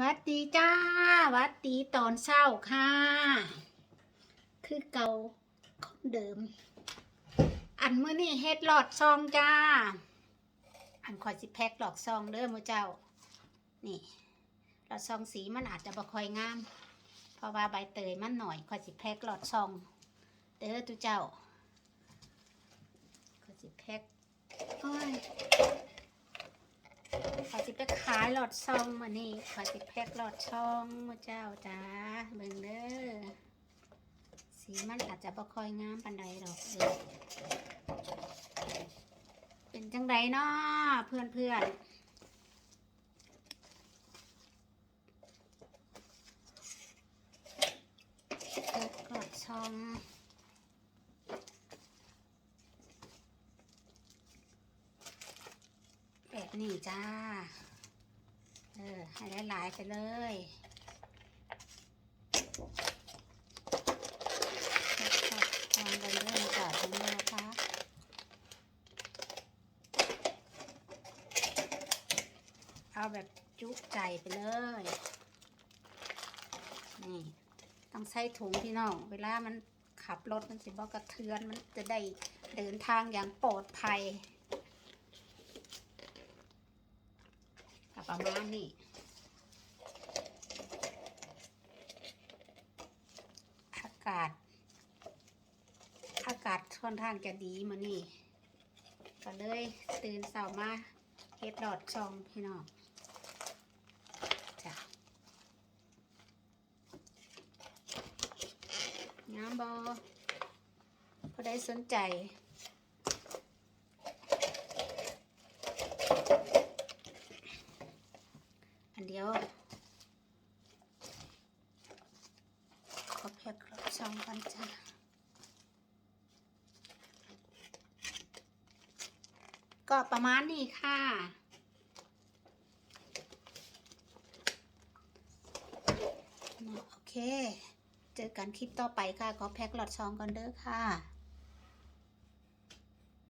วัดดีจ้า วัดดีตอนเช้าค่ะ คือเก่าคนเดิม อันเมื้อนี้เฮ็ดหลอดซองจ้า อันคอยสิแพ็คหลอดซองเด้อมือเจ้า นี่หลอดซองสีมันอาจจะบ่ค่อยงาม เพราะว่าใบเตยมันหน่อยคอยสิแพ็คหลอดซอง เด้อตุเจ้าคอยสิแพ็คโอ้ย สิไปขายหลอดซองมานี่ขอสิแพ็คหลอดซองมาเจ้าจ้าเบิ่งเด้อสีมันอาจจะบ่ค่อยงามปานใดดอกเออเป็นจังไดเนาะเพื่อนเพื่อนหลอดซอง แบบ นี้จ้า เออ ให้หลายๆไปเลยลองกันเริ่มจากตรงนี้นะคะเอาแบบจุใจไปเลย นี่ ต้องใส่ถุงพี่น้อง เวลามันขับรถมันสิบอกกระเทือน มันจะได้เดินทางอย่างปลอดภัย ประมาณนี้อากาศ อากาศค่อนข้างจะดีมานี่ก็เลยตื่นเสามาเฮ็ดดอดซองพี่น้องจ้ะงามบอพอได้สนใจ อันเดียว ขอแพ็ค ช่องกันจ้ะก็ประมาณนี้ค่ะ โอเค เจอกันคลิปต่อไปค่ะ ขอแพ็คหลอดซองก่อนเด้อค่ะ